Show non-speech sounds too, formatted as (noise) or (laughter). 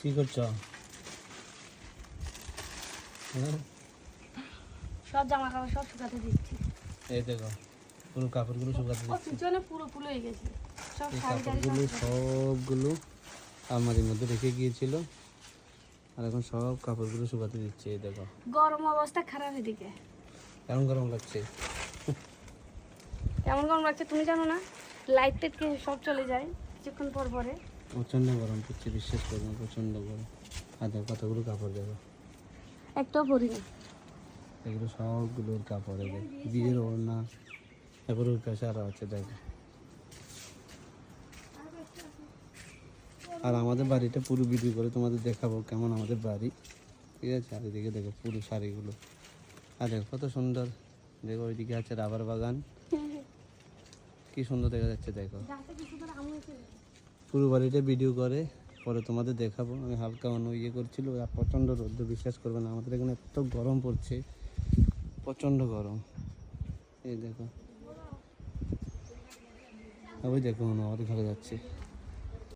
কি করছ? হ্যাঁ? সব জামা কাপড় সব শুকাতে দিচ্ছি। এই দেখো পুরো কাপড়গুলো শুকাতে দিচ্ছি। পিছনে পুরো ফুল হয়ে গেছে। সব কাপড়গুলো সবগুলো আলমারির মধ্যে রেখে গিয়েছিল। আর এখন সব কাপড়গুলো শুকাতে দিচ্ছে এই দেখো। গরম অবস্থা খারাপ এদিকে। কেমন গরম লাগছে? কেমন গরম লাগছে তুমি জানো না? লাইট টাইট সব চলে যায় কিছুক্ষণ পর পরে। প্রচণ্ড গরম পড়ছে বিশ্বাস করবেন প্রচণ্ড গরম। আর দেখো কতগুলো কাপড় দেখো। একটাও পরি না এগুলো সবগুলোর কাপড় এদের বিয়ের ওড়না তারপরে ওর কাছে আরও আছে দেখো। আর আমাদের বাড়িটা পুরো ভিডিও করে তোমাদের দেখাবো কেমন আমাদের বাড়ি। ঠিক আছে? আর এদিকে দেখো পুরো শাড়িগুলো। আর দেখো কত সুন্দর। দেখো ওইদিকে আছে রাবার বাগান। (laughs) কি সুন্দর দেখা যাচ্ছে দেখো। পুরো বাড়িটা ভিডিও করে, পরে তোমাদের দেখাবো। আমি হালকা অন্য ইয়ে করছিল প্রচণ্ড রোদ্র বিশ্বাস করবে না। আমাদের এখানে এত গরম পড়ছে, প্রচণ্ড গরম। এই দেখো। ওই দেখো আমাদের ঘরে যাচ্ছে।